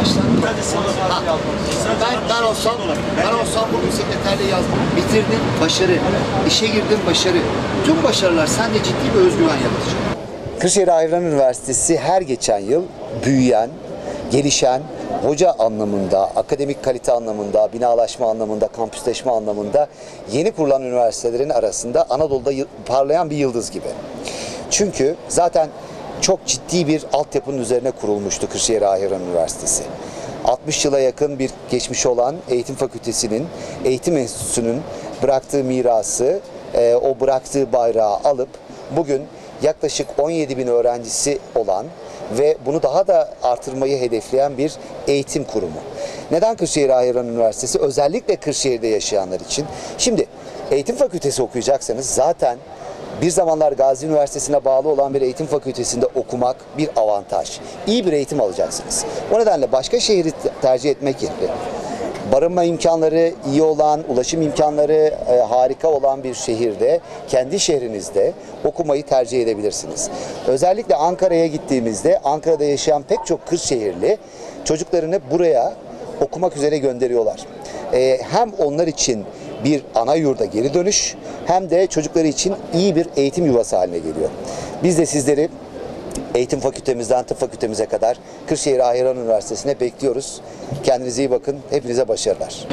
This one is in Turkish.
başlangıç ben, ben olsam, ben olsam bu bugün sekreterliği yazdım. Bitirdim, başarı. İşe girdim, başarı. Tüm başarılar sende ciddi bir özgüven yaratacak. Kırşehir Ayran Üniversitesi her geçen yıl büyüyen, gelişen, hoca anlamında, akademik kalite anlamında, binalaşma anlamında, kampüsleşme anlamında yeni kurulan üniversitelerin arasında Anadolu'da parlayan bir yıldız gibi. Çünkü zaten çok ciddi bir altyapının üzerine kurulmuştu Kırşehir Ayran Üniversitesi. 60 yıla yakın bir geçmiş olan eğitim fakültesinin, eğitim enstitüsünün bıraktığı mirası, e, o bıraktığı bayrağı alıp bugün yaklaşık 17 bin öğrencisi olan ve bunu daha da artırmayı hedefleyen bir eğitim kurumu. Neden Kırşehir Ayran Üniversitesi? Özellikle Kırşehir'de yaşayanlar için. Şimdi eğitim fakültesi okuyacaksanız zaten bir zamanlar Gazi Üniversitesi'ne bağlı olan bir eğitim fakültesinde okumak bir avantaj. İyi bir eğitim alacaksınız. O nedenle başka şehri tercih etmek yerine barınma imkanları iyi olan, ulaşım imkanları e, harika olan bir şehirde, kendi şehrinizde okumayı tercih edebilirsiniz. Özellikle Ankara'ya gittiğimizde Ankara'da yaşayan pek çok Kırşehirli çocuklarını buraya okumak üzere gönderiyorlar. E, hem onlar için bir ana yurda geri dönüş hem de çocukları için iyi bir eğitim yuvası haline geliyor. Biz de sizleri eğitim fakültemizden tıp fakültemize kadar Kırşehir Ahiran Üniversitesi'ne bekliyoruz. Kendinize iyi bakın. Hepinize başarılar.